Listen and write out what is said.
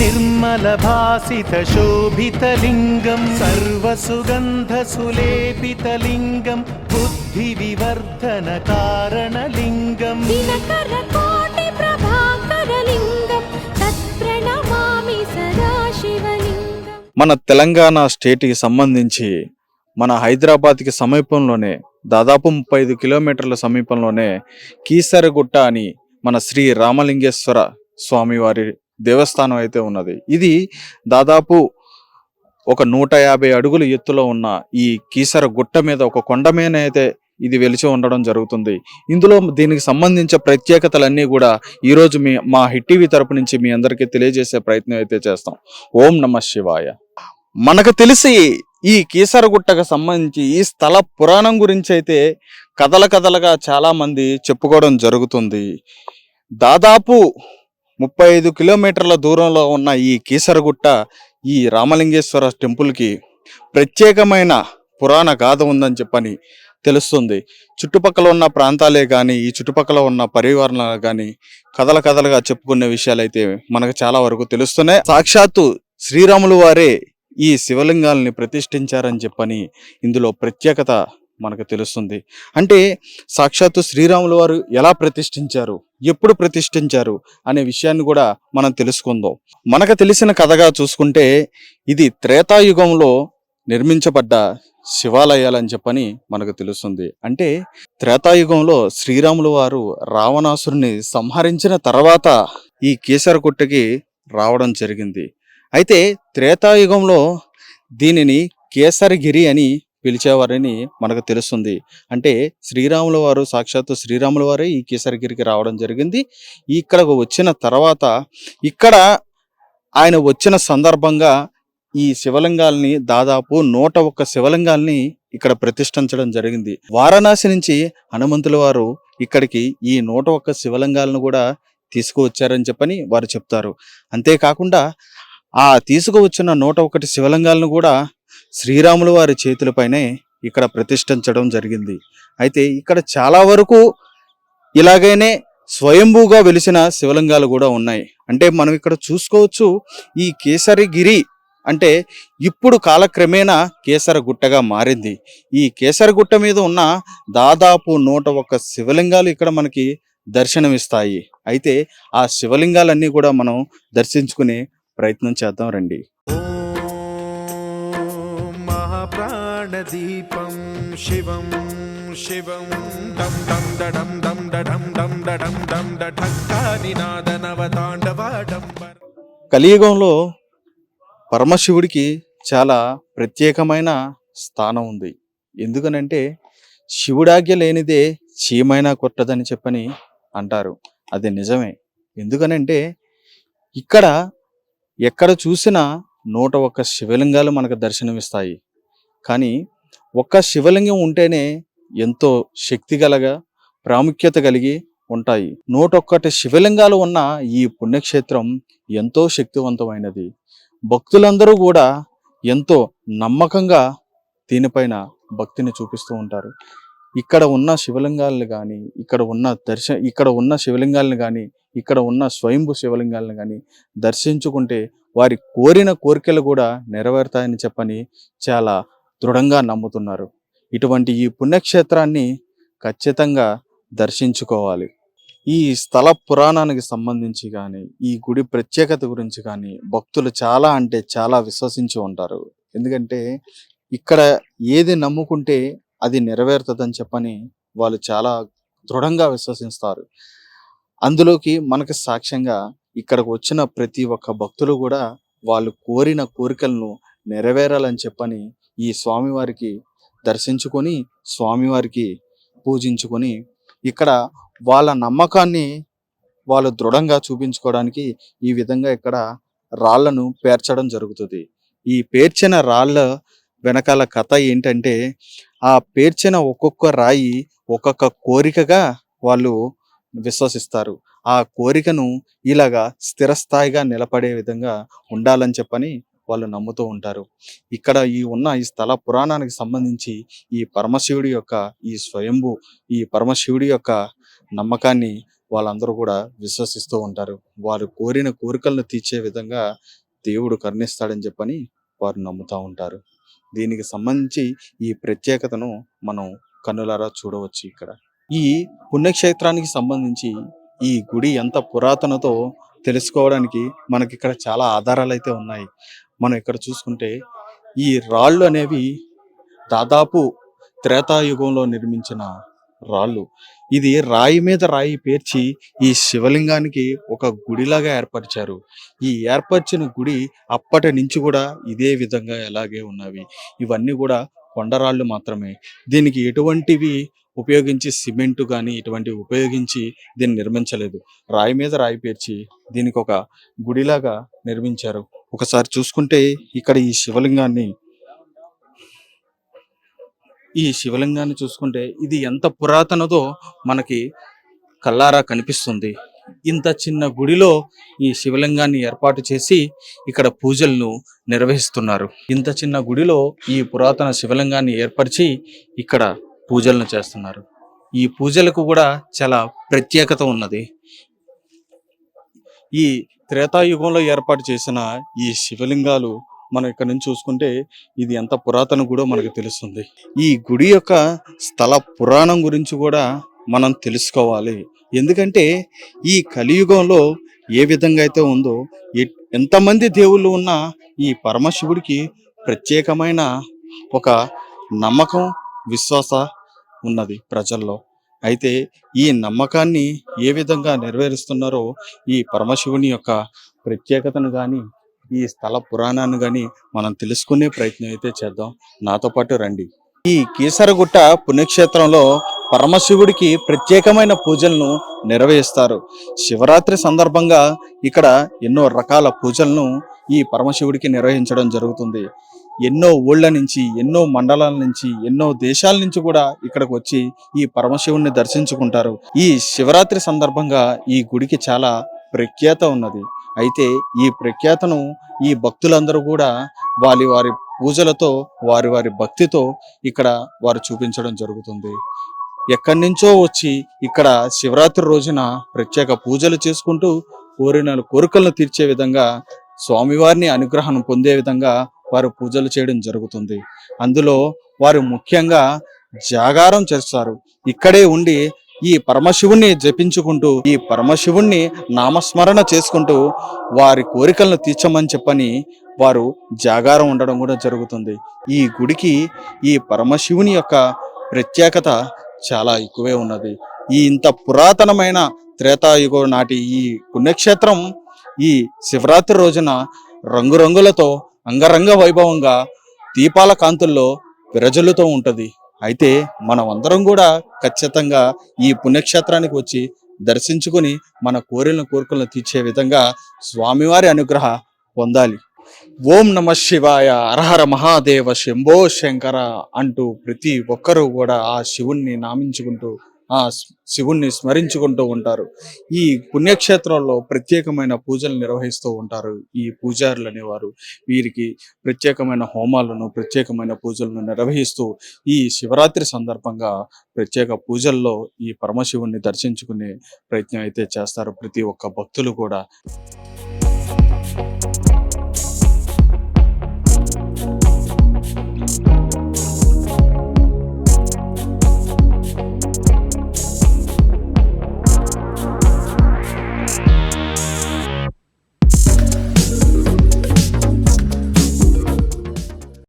निर्मलभासितशोभितलिङ्गं सर्वसुगन्धसुलेपितलिङ्गं లింగం మన తెలంగాణ స్టేట్కి సంబంధించి మన హైదరాబాద్కి సమీపంలోనే దాదాపు ముప్పై ఐదు కిలోమీటర్ల సమీపంలోనే కీసరగుట్ట అని మన శ్రీ రామలింగేశ్వర స్వామివారి దేవస్థానం అయితే ఉన్నది. ఇది దాదాపు ఒక నూట యాభై అడుగుల ఎత్తులో ఉన్న ఈ కీసర గుట్ట మీద ఒక కొండ మీద అయితే ఇది వెలిచి ఉండడం జరుగుతుంది. ఇందులో దీనికి సంబంధించిన ప్రత్యేకతలన్నీ కూడా ఈరోజు మీ మా హిట్ టీవీ తరపు నుంచి మీ అందరికీ తెలియజేసే ప్రయత్నం అయితే చేస్తాం. ఓం నమ శివాయ. మనకు తెలిసి ఈ కీసరగుట్టకు సంబంధించి ఈ స్థల పురాణం గురించి అయితే కథల కథలుగా చాలామంది చెప్పుకోవడం జరుగుతుంది. దాదాపు ముప్పై ఐదు కిలోమీటర్ల దూరంలో ఉన్న ఈ కీసరగుట్ట ఈ రామలింగేశ్వర టెంపుల్కి ప్రత్యేకమైన పురాణ గాథ ఉందని చెప్పని తెలుస్తుంది. చుట్టుపక్కల ఉన్న ప్రాంతాలే కానీ ఈ చుట్టుపక్కల ఉన్న పరివారణాలు కానీ కథల కథలుగా చెప్పుకునే విషయాలు అయితే మనకు చాలా వరకు తెలుస్తున్నాయి. సాక్షాత్తు శ్రీరాములు వారే ఈ శివలింగాల్ని ప్రతిష్ఠించారని చెప్పని ఇందులో ప్రత్యేకత మనకు తెలుస్తుంది. అంటే సాక్షాత్తు శ్రీరాములు వారు ఎలా ప్రతిష్ఠించారు? ఎప్పుడు ప్రతిష్ఠించారు? అనే విషయాన్ని కూడా మనం తెలుసుకుందాం. మనకు తెలిసిన కథగా చూసుకుంటే ఇది త్రేతాయుగంలో నిర్మించబడ్డ శివాలయాలని చెప్పని మనకు తెలుస్తుంది. అంటే త్రేతాయుగంలో శ్రీరాములు వారు రావణాసురుని సంహరించిన తర్వాత ఈ కేసరకుట్టకి రావడం జరిగింది. అయితే త్రేతాయుగంలో దీనిని కేసరగిరి అని పిలిచేవారని మనకు తెలుస్తుంది. అంటే శ్రీరాముల వారు సాక్షాత్తు శ్రీరాముల వారే ఈ కేసరగిరికి రావడం జరిగింది. ఇక్కడకు వచ్చిన తర్వాత ఇక్కడ ఆయన వచ్చిన సందర్భంగా ఈ శివలింగాల్ని దాదాపు నూట ఒక్క శివలింగాల్ని ఇక్కడ ప్రతిష్ఠించడం జరిగింది. వారణాసి నుంచి హనుమంతుల వారు ఇక్కడికి ఈ నూట ఒక్క శివలింగాలను కూడా తీసుకువచ్చారని చెప్పని వారు చెప్తారు. అంతేకాకుండా ఆ తీసుకువచ్చిన నూట ఒకటి శివలింగాలను కూడా శ్రీరాములు వారి చేతులపైనే ఇక్కడ ప్రతిష్ఠించడం జరిగింది. అయితే ఇక్కడ చాలా వరకు ఇలాగైనే స్వయంభూగా వెలిసిన శివలింగాలు కూడా ఉన్నాయి. అంటే మనం ఇక్కడ చూసుకోవచ్చు ఈ కేసరిగిరి అంటే ఇప్పుడు కాలక్రమేణా కేసరగుట్టగా మారింది. ఈ కేసరగుట్ట మీద ఉన్న దాదాపు నూట ఒక్క శివలింగాలు ఇక్కడ మనకి దర్శనమిస్తాయి. అయితే ఆ శివలింగాలన్నీ కూడా మనం దర్శించుకునే ప్రయత్నం చేద్దాం రండి. ప్రాణదీపం శివం శివం. డం డం డడం డం డడం డం డడం డం ఢక్కానినాదనవతాండవాడం కలియుగంలో పరమశివుడికి చాలా ప్రత్యేకమైన స్థానం ఉంది. ఎందుకనంటే శివుడాజ్ఞ లేనిదే చీమైనా కొట్టదని చెప్పని అంటారు. అది నిజమే. ఎందుకనంటే ఇక్కడ ఎక్కడ చూసినా నూట ఒక్క శివలింగాలు మనకు దర్శనమిస్తాయి. కానీ ఒక్క శివలింగం ఉంటేనే ఎంతో శక్తి గలగా ప్రాముఖ్యత కలిగి ఉంటాయి. నూటొక్కటి శివలింగాలు ఉన్న ఈ పుణ్యక్షేత్రం ఎంతో శక్తివంతమైనది. భక్తులందరూ కూడా ఎంతో నమ్మకంగా దీనిపైన భక్తిని చూపిస్తూ ఉంటారు. ఇక్కడ ఉన్న శివలింగాలను కానీ ఇక్కడ ఉన్న దర్శ ఇక్కడ ఉన్న శివలింగాలను కానీ ఇక్కడ ఉన్న స్వయంభు శివలింగాలను కానీ దర్శించుకుంటే వారి కోరిన కోరికలు కూడా నెరవేరుతాయని చెప్పని చాలా దృఢంగా నమ్ముతున్నారు. ఇటువంటి ఈ పుణ్యక్షేత్రాన్ని ఖచ్చితంగా దర్శించుకోవాలి. ఈ స్థల పురాణానికి సంబంధించి కానీ ఈ గుడి ప్రత్యేకత గురించి కానీ భక్తులు చాలా అంటే చాలా విశ్వసించి ఉంటారు. ఎందుకంటే ఇక్కడ ఏది నమ్ముకుంటే అది నెరవేరుతుందని చెప్పని వాళ్ళు చాలా దృఢంగా విశ్వసిస్తారు. అందులోకి మనకు సాక్ష్యంగా ఇక్కడికి వచ్చిన ప్రతి ఒక్క భక్తులు కూడా వాళ్ళు కోరిన కోరికలను నెరవేరాలని చెప్పని ఈ స్వామివారికి దర్శించుకొని స్వామివారికి పూజించుకొని ఇక్కడ వాళ్ళ నమ్మకాన్ని వాళ్ళు దృఢంగా చూపించుకోవడానికి ఈ విధంగా ఇక్కడ రాళ్ళను పేర్చడం జరుగుతుంది. ఈ పేర్చిన రాళ్ళ వెనకాల కథ ఏంటంటే ఆ పేర్చిన ఒక్కొక్క రాయి ఒక్కొక్క కోరికగా వాళ్ళు విశ్వసిస్తారు. ఆ కోరికను ఇలాగా స్థిరస్థాయిగా నిలబడే విధంగా ఉండాలని చెప్పని వాళ్ళు నమ్ముతూ ఉంటారు. ఇక్కడ ఈ ఉన్న ఈ స్థల పురాణానికి సంబంధించి ఈ పరమశివుడి యొక్క ఈ స్వయంభు ఈ పరమశివుడి యొక్క నమ్మకాన్ని వాళ్ళందరూ కూడా విశ్వసిస్తూ ఉంటారు. వారు కోరిన కోరికలను తీర్చే విధంగా దేవుడు కరుణిస్తాడని చెప్పని వారు నమ్ముతూ ఉంటారు. దీనికి సంబంధించి ఈ ప్రత్యేకతను మనం కన్నులారా చూడవచ్చు ఇక్కడ. ఈ పుణ్యక్షేత్రానికి సంబంధించి ఈ గుడి ఎంత పురాతనతో తెలుసుకోవడానికి మనకి ఇక్కడ చాలా ఆధారాలు అయితే ఉన్నాయి. మనం ఇక్కడ చూసుకుంటే ఈ రాళ్ళు అనేవి దాదాపు త్రేతాయుగంలో నిర్మించిన రాళ్ళు. ఇది రాయి మీద రాయి పేర్చి ఈ శివలింగానికి ఒక గుడిలాగా ఏర్పరిచారు. ఈ ఏర్పరిచిన గుడి అప్పటి నుంచి కూడా ఇదే విధంగా ఎలాగే ఉన్నవి. ఇవన్నీ కూడా కొండరాళ్ళు మాత్రమే. దీనికి ఎటువంటివి ఉపయోగించి సిమెంట్ కానీ ఇటువంటివి ఉపయోగించి దీన్ని నిర్మించలేదు. రాయి మీద రాయి పేర్చి దీనికి ఒక గుడిలాగా నిర్మించారు. ఒకసారి చూసుకుంటే ఇక్కడ ఈ శివలింగాన్ని ఈ శివలింగాన్ని చూసుకుంటే ఇది ఎంత పురాతనదో మనకి కల్లారా కనిపిస్తుంది. ఇంత చిన్న గుడిలో ఈ శివలింగాన్ని ఏర్పాటు చేసి ఇక్కడ పూజలను నిర్వహిస్తున్నారు. ఇంత చిన్న గుడిలో ఈ పురాతన శివలింగాన్ని ఏర్పరిచి ఇక్కడ పూజలను చేస్తున్నారు. ఈ పూజలకు కూడా చాలా ప్రత్యేకత ఉన్నది. ఈ త్రేతాయుగంలో ఏర్పాటు చేసిన ఈ శివలింగాలు మనం ఇక్కడ నుంచి చూసుకుంటే ఇది ఎంత పురాతన గుడో మనకు తెలుస్తుంది. ఈ గుడి యొక్క స్థల పురాణం గురించి కూడా మనం తెలుసుకోవాలి. ఎందుకంటే ఈ కలియుగంలో ఏ విధంగా అయితే ఉందో ఎంతమంది దేవుళ్ళు ఉన్నా ఈ పరమశివుడికి ప్రత్యేకమైన ఒక నమ్మకం విశ్వాస ఉన్నది ప్రజల్లో. అయితే ఈ నమ్మకాన్ని ఏ విధంగా నెరవేరుస్తున్నారో ఈ పరమశివుని యొక్క ప్రత్యేకతను కానీ ఈ స్థల పురాణాన్ని కానీ మనం తెలుసుకునే ప్రయత్నం అయితే చేద్దాం. నాతో పాటు రండి. ఈ కీసరగుట్ట పుణ్యక్షేత్రంలో పరమశివుడికి ప్రత్యేకమైన పూజలను నిర్వహిస్తారు. శివరాత్రి సందర్భంగా ఇక్కడ ఎన్నో రకాల పూజలను ఈ పరమశివుడికి నిర్వహించడం జరుగుతుంది. ఎన్నో ఊళ్ళ నుంచి ఎన్నో మండలాల నుంచి ఎన్నో దేశాల నుంచి కూడా ఇక్కడికి వచ్చి ఈ పరమశివుణ్ణి దర్శించుకుంటారు. ఈ శివరాత్రి సందర్భంగా ఈ గుడికి చాలా ప్రఖ్యాత ఉన్నది. అయితే ఈ ప్రఖ్యాతను ఈ భక్తులందరూ కూడా వారి వారి పూజలతో వారి వారి భక్తితో ఇక్కడ వారు చూపించడం జరుగుతుంది. ఎక్కడి నుంచో వచ్చి ఇక్కడ శివరాత్రి రోజున ప్రత్యేక పూజలు చేసుకుంటూ కోరిన కోరికలను తీర్చే విధంగా స్వామివారిని అనుగ్రహం పొందే విధంగా వారు పూజలు చేయడం జరుగుతుంది. అందులో వారు ముఖ్యంగా జాగారం చేస్తారు. ఇక్కడే ఉండి ఈ పరమశివుణ్ణి జపించుకుంటూ ఈ పరమశివుణ్ణి నామస్మరణ చేసుకుంటూ వారి కోరికలను తీర్చమని చెప్పని వారు జాగారం ఉండడం కూడా జరుగుతుంది. ఈ గుడికి ఈ పరమశివుని యొక్క ప్రత్యేకత చాలా ఎక్కువే ఉన్నది. ఈ ఇంత పురాతనమైన త్రేతాయుగం నాటి ఈ పుణ్యక్షేత్రం ఈ శివరాత్రి రోజున రంగురంగులతో అంగరంగ వైభవంగా దీపాల కాంతుల్లో విరజల్లుతూ ఉంటుంది. అయితే మనం అందరం కూడా ఖచ్చితంగా ఈ పుణ్యక్షేత్రానికి వచ్చి దర్శించుకుని మన కోరిన కోరికలను తీర్చే విధంగా స్వామివారి అనుగ్రహ పొందాలి. ఓం నమ శివాయ. అరహర మహాదేవ శంభో శంకర అంటూ ప్రతి ఒక్కరూ కూడా ఆ శివుణ్ణి నామించుకుంటూ శివుణ్ణి స్మరించుకుంటూ ఉంటారు. ఈ పుణ్యక్షేత్రంలో ప్రత్యేకమైన పూజలు నిర్వహిస్తూ ఉంటారు ఈ పూజారులు అనేవారు వీరికి ప్రత్యేకమైన హోమాలను ప్రత్యేకమైన పూజలను నిర్వహిస్తూ ఈ శివరాత్రి సందర్భంగా ప్రత్యేక పూజల్లో ఈ పరమశివుణ్ణి దర్శించుకునే ప్రయత్నం అయితే చేస్తారు. ప్రతి ఒక్క భక్తులు కూడా.